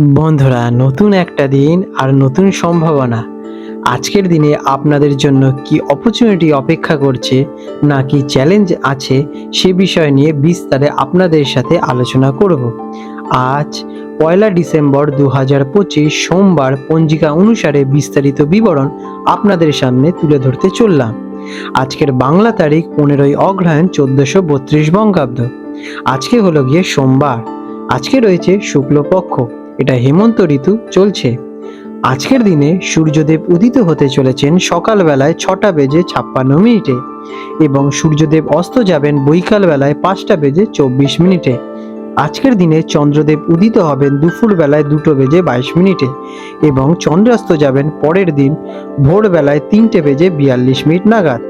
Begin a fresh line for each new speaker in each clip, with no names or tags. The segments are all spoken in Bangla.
বন্ধুরা, নতুন একটা দিন আর নতুন সম্ভাবনা। আজকের দিনে আপনাদের জন্য কি অপরচুনিটি অপেক্ষা করছে না কি চ্যালেঞ্জ আছে, সে বিষয় নিয়ে বিস্তারে আপনাদের সাথে আলোচনা করব। আজ, পয়লা ডিসেম্বর দু হাজার পঁচিশ, সোমবার পঞ্জিকা অনুসারে বিস্তারিত বিবরণ আপনাদের সামনে তুলে ধরতে চললাম। আজকের বাংলা তারিখ পনেরোই অগ্রহায়ণ চোদ্দশো বত্রিশ বঙ্গাব্দ। আজকে হলো গিয়ে সোমবার। আজকে রয়েছে শুক্লপক্ষ। এটা হেমন্ত ঋতু চলছে। আজকের দিনে সূর্যদেব উদিত হতে চলেছেন সকালবেলায় ছটা বেজে ছাপ্পান্ন মিনিটে এবং সূর্যদেব অস্ত যাবেন বৈকাল বেলায় পাঁচটা বেজে চব্বিশ মিনিটে। আজকের দিনে চন্দ্রদেব উদিত হবেন দুপুর বেলায় দুটো বেজে বাইশ মিনিটে এবং চন্দ্রাস্ত যাবেন পরের দিন ভোরবেলায় তিনটে বেজে বিয়াল্লিশ মিনিট নাগাদ।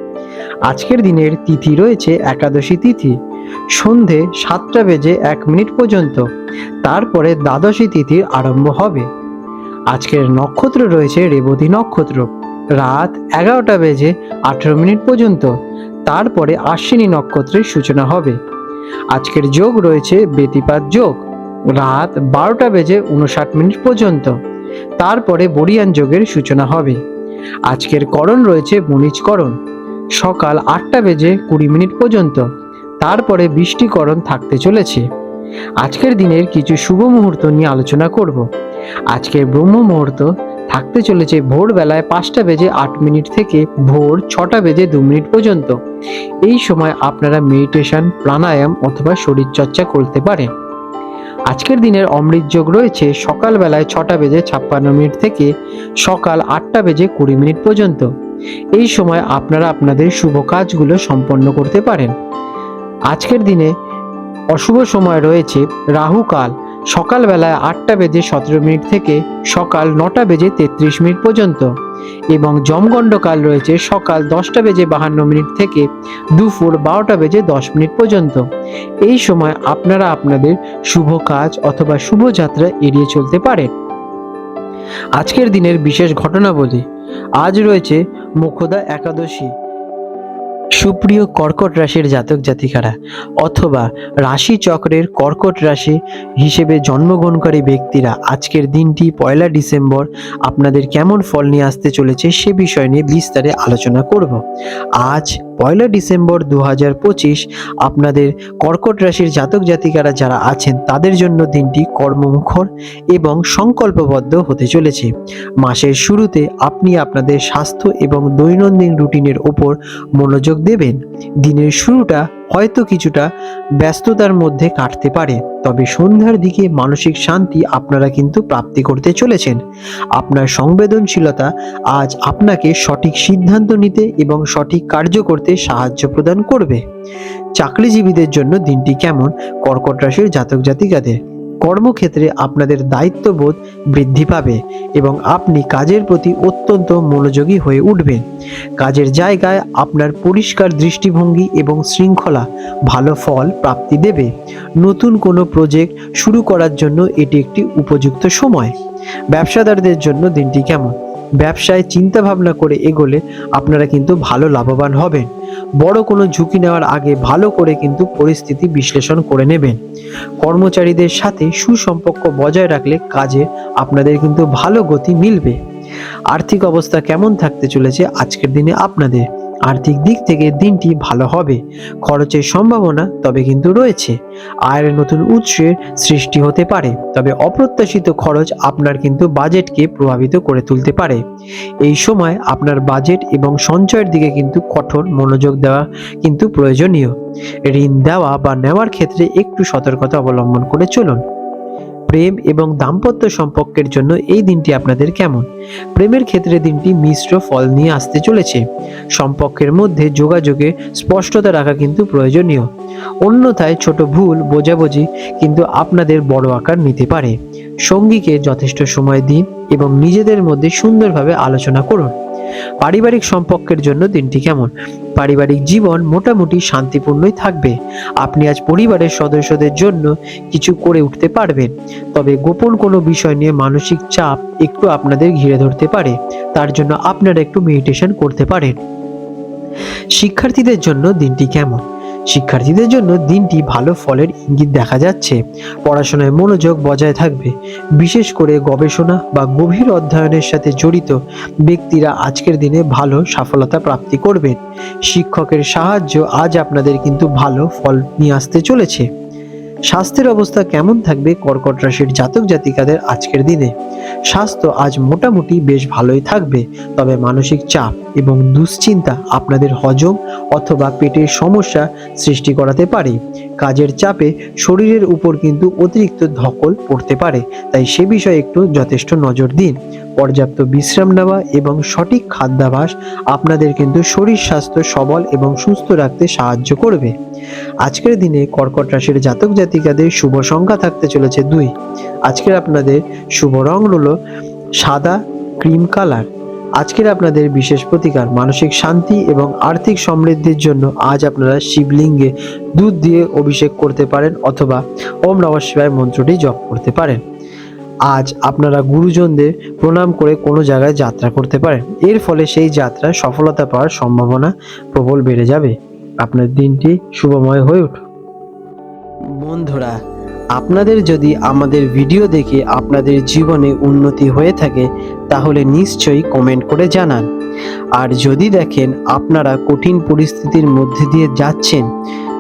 আজকের দিনের তিথি রয়েছে একাদশী তিথি। সন্ধে সাতটা বেজে এক মিনিট পর্যন্ত। তারপরে দ্বাদশী তিথির আরম্ভ হবে। আজকের নক্ষত্র রয়েছে রেবতী নক্ষত্র। রাত এগারোটা বেজে আঠেরো মিনিট পর্যন্ত। তারপরে আশ্বিনী নক্ষত্রের সূচনা হবে। আজকের যোগ রয়েছে বেতিপাত যোগ। রাত বারোটা বেজে উনষাট মিনিট পর্যন্ত। তারপরে বরিয়ান যোগের সূচনা হবে। আজকের করণ রয়েছে বণিজকরণ। সকাল আটটা বেজে কুড়ি মিনিট পর্যন্ত। তারপরে বৃষ্টিকরণ থাকতে চলেছে। আজকের দিনের কিছু শুভ মুহূর্ত নিয়ে আলোচনা করব। আজকের ব্রহ্ম মুহূর্ত থাকতে চলেছে ভোরবেলায় পাঁচটা বেজে আট মিনিট থেকে ভোর ছটা বেজে দু মিনিট পর্যন্ত। এই সময় আপনারা মেডিটেশন প্রাণায়াম অথবা শরীরচর্চা করতে পারেন। আজকের দিনের অমৃত যোগ রয়েছে সকালবেলায় ছটা বেজে ছাপ্পান্ন মিনিট থেকে সকাল আটটা বেজে কুড়ি মিনিট পর্যন্ত। এই সময় আপনারা আপনাদের শুভ কাজগুলো সম্পন্ন করতে পারেন। আজকের দিনে অশুভ সময় রয়েছে রাহু কাল। সকালবেলায় আটটা বেজে সতেরো মিনিট থেকে সকাল নটা বেজে তেত্রিশ মিনিট পর্যন্ত। এবং যমগণ্ড কাল রয়েছে সকাল দশটা বেজে বাহান্ন মিনিট থেকে দুপুর বারোটা বেজে দশ মিনিট পর্যন্ত। এই সময় আপনারা আপনাদের শুভ কাজ অথবা শুভ যাত্রা এড়িয়ে চলতে পারেন। আজকের দিনের বিশেষ ঘটনাবলী। আজ রয়েছে মুখদা একাদশী। সুপ্রিয় কর্কট রাশির জাতক জাতিকারা, অথবা রাশি চক্রের কর্কট রাশি হিসেবে জন্মগ্রহণকারী ব্যক্তিরা, আজকের দিনটি পয়লা ডিসেম্বর আপনাদের কেমন ফল নিয়ে আসতে চলেছে সে বিষয় নিয়ে বিস্তারে আলোচনা করব। আজ পয়লা ডিসেম্বর দু হাজার পঁচিশ আপনাদের কর্কট রাশির জাতক জাতিকারা যারা আছেন, তাদের জন্য দিনটি কর্মমুখর এবং সংকল্পবদ্ধ হতে চলেছে। মাসের শুরুতে আপনি আপনাদের স্বাস্থ্য এবং দৈনন্দিন রুটিনের ওপর মনোযোগ দেবেন। দিনের শুরুটা হয়তো কিছুটা ব্যস্ততার মধ্যে কাটতে পারে। তবে সন্ধ্যার দিকে মানসিক শান্তি আপনারা কিন্তু প্রাপ্তি করতে চলেছেন। আপনার সংবেদনশীলতা আজ আপনাকে সঠিক সিদ্ধান্ত নিতে এবং সঠিক কার্য করতে সাহায্য প্রদান করবে। চাকরিজীবীদের জন্য দিনটি কেমন? কর্কট রাশির জাতক জাতিকাদের কর্মক্ষেত্রে আপনাদের দায়িত্ববোধ বৃদ্ধি পাবে এবং আপনি কাজের প্রতি অত্যন্ত মনোযোগী হয়ে উঠবেন। কাজের জায়গায় আপনার পরিষ্কার দৃষ্টিভঙ্গি এবং শৃঙ্খলা ভালো ফল প্রাপ্তি দেবে। নতুন কোনো প্রজেক্ট শুরু করার জন্য এটি একটি উপযুক্ত সময়। ব্যবসাদারদের জন্য দিনটি কেমন? ব্যবসায় চিন্তা ভাবনা করে এগোলে আপনারা কিন্তু ভালো লাভবান হবেন। বড় কোনো ঝুঁকি নেওয়ার আগে ভালো করে কিন্তু পরিস্থিতি বিশ্লেষণ করে নেবেন। কর্মচারীদের সাথে সুসম্পর্ক বজায় রাখলে কাজে আপনাদের কিন্তু ভালো গতি মিলবে। আর্থিক অবস্থা কেমন থাকতে চলেছে আজকের দিনে আপনাদের? আর্থিক দিক থেকে দিনটি ভালো হবে। খরচের সম্ভাবনা তবে কিন্তু রয়েছে। আয়ের নতুন উৎসের সৃষ্টি হতে পারে, তবে অপ্রত্যাশিত খরচ আপনার কিন্তু বাজেটকে প্রভাবিত করে তুলতে পারে। এই সময় আপনার বাজেট এবং সঞ্চয়ের দিকে কিন্তু কঠোর মনোযোগ দেওয়া কিন্তু প্রয়োজনীয়। ঋণ দেওয়া বা নেওয়ার ক্ষেত্রে একটু সতর্কতা অবলম্বন করে চলুন। প্রেম এবং দাম্পত্য সম্পর্কের জন্য এই দিনটি আপনাদের কেমন? প্রেমের ক্ষেত্রে দিনটি মিশ্র ফল নিয়ে আসতে চলেছে। সম্পর্কের মধ্যে যোগাযোগে স্পষ্টতা রাখা কিন্তু প্রয়োজনীয়। অন্যথায় ছোট ভুল, বোঝাবুঝি কিন্তু আপনাদের বড় আকার নিতে পারে। সঙ্গীকে যথেষ্ট সময় দিন এবং নিজেদের মধ্যে সুন্দরভাবে আলোচনা করুন। পারিবারিক সম্পর্কের জন্য দিনটি কেমন? পারিবারিক জীবন মোটামুটি শান্তিপূর্ণই থাকবে। আপনি আজ পরিবারের সদস্যদের জন্য কিছু করে উঠতে পারবেন। তবে গোপন কোনো বিষয় নিয়ে মানসিক চাপ একটু আপনাদের ঘিরে ধরতে পারে। তার জন্য আপনারা একটু মেডিটেশন করতে পারেন। শিক্ষার্থীদের জন্য দিনটি কেমন? শিক্ষার্থীদের জন্য দিনটি ভালো ফলের ইঙ্গিত দেখা যাচ্ছে। পড়াশোনায় মনোযোগ বজায় থাকবে। বিশেষ করে গবেষণা বা গভীর অধ্যয়নের সাথে জড়িত ব্যক্তিরা আজকের দিনে ভালো সফলতা প্রাপ্তি করবেন। শিক্ষকের সাহায্য আজ আপনাদের কিন্তু ভালো ফল নিয়ে আসতে চলেছে। স্বাস্থ্যের অবস্থা কেমন থাকবে কর্কট রাশির জাতক জাতিকাদের আজকের দিনে? স্বাস্থ্য আজ মোটামুটি বেশ ভালোই থাকবে, তবে মানসিক চাপ এবং দুশ্চিন্তা আপনাদের হজম অথবা পেটের সমস্যা সৃষ্টি করাতে পারে। কাজের চাপে শরীরের উপর কিন্তু অতিরিক্ত ধকল পড়তে পারে, তাই সে বিষয়ে একটু যথেষ্ট নজর দিন। পর্যাপ্ত বিশ্রাম নেওয়া এবং সঠিক খাদ্যাভ্যাস আপনাদের কিন্তু শরীর স্বাস্থ্য সবল এবং সুস্থ রাখতে সাহায্য করবে। আজকের দিনে কর্কট রাশির জাতক জাতিকাদের শুভ সংখ্যা থাকতে চলেছে দুই। আজকের আপনাদের শুভ রং হলো সাদা ক্রিম কালার। আজকের আপনাদের বিশেষ প্রতিকার মানসিক শান্তি এবং আর্থিক সমৃদ্ধির জন্য আজ আপনারা শিবলিঙ্গে দুধ দিয়ে অভিষেক করতে পারেন অথবা ওম নমঃ শিবায় মন্ত্রটি জপ করতে পারেন। আজ আপনারা গুরুজনদের প্রণাম করে কোনো জায়গায় যাত্রা করতে পারেন। এর ফলে সেই যাত্রা সফলতা পাওয়ার সম্ভাবনা প্রবল বেড়ে যাবে। আপনার দিনটি শুভময় হয়ে উঠুক। বন্ধুরা, আপনাদের যদি আমাদের ভিডিও দেখে আপনাদের জীবনে উন্নতি হয়ে থাকে, তাহলে নিশ্চয়ই কমেন্ট করে জানান। আর যদি দেখেন আপনারা কঠিন পরিস্থিতির মধ্যে দিয়ে যাচ্ছেন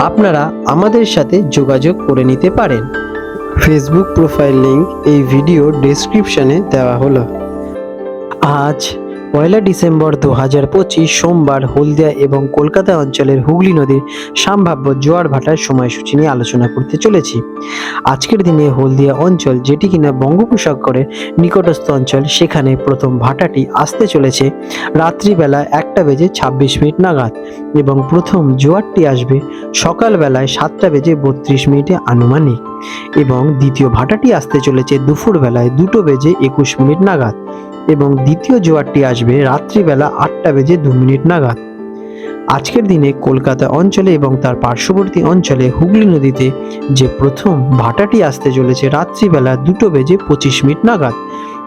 আপনারা আমাদের সাথে যোগাযোগ করে নিতে পারেন। ফেসবুক প্রোফাইল লিঙ্ক এই ভিডিও ডেসক্রিপশানে দেওয়া হলো। আজ পয়লা ডিসেম্বর দু হাজার পঁচিশ সোমবার হলদিয়া এবং কলকাতা অঞ্চলের হুগলি নদীর সম্ভাব্য জোয়ার ভাটার সময়সূচি নিয়ে আলোচনা করতে চলেছি। আজকের দিনে হলদিয়া অঞ্চল যেটি কিনা বঙ্গোপসাগরের নিকটস্থ অঞ্চল, সেখানে প্রথম ভাটাটি আসতে চলেছে রাত্রিবেলা একটা বেজে ছাব্বিশ মিনিট নাগাদ এবং প্রথম জোয়ারটি আসবে সকালবেলায় সাতটা বেজে বত্রিশ মিনিটে আনুমানিক এবং দ্বিতীয় ভাটাটি আসতে চলেছে দুপুরবেলায় দুটো বেজে একুশ মিনিট নাগাদ। এবং দ্বিতীয় জোয়ারটি আসবে রাত্রিবেলা আটটা বেজে দু মিনিট নাগাদ। আজকের দিনে কলকাতা অঞ্চলে এবং তার পার্শ্ববর্তী অঞ্চলে হুগলি নদীতে যে প্রথম ভাটাটি আসতে চলেছে রাত্রিবেলা দুটো বেজে পঁচিশ মিনিট নাগাদ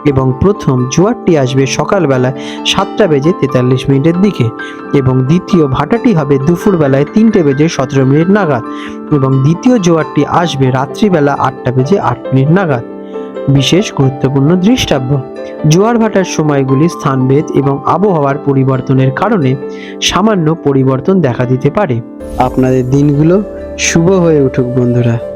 এবং প্রথম জোয়ারটি আসবে সকালবেলা সাতটা বেজে তেতাল্লিশ মিনিটের দিকে এবং দ্বিতীয় ভাটাটি হবে দুপুরবেলায় তিনটে বেজে সতেরো মিনিট নাগাদ এবং দ্বিতীয় জোয়ারটি আসবে রাত্রিবেলা আটটা বেজে আট মিনিট নাগাদ। বিশেষ গুরুত্বপূর্ণ দৃষ্টাব্য। জোয়ার ভাটার সময়গুলি স্থানভেদ এবং আবহাওয়ার পরিবর্তনের কারণে সামান্য পরিবর্তন দেখা দিতে পারে। আপনাদের দিনগুলো শুভ হয়ে উঠুক বন্ধুরা।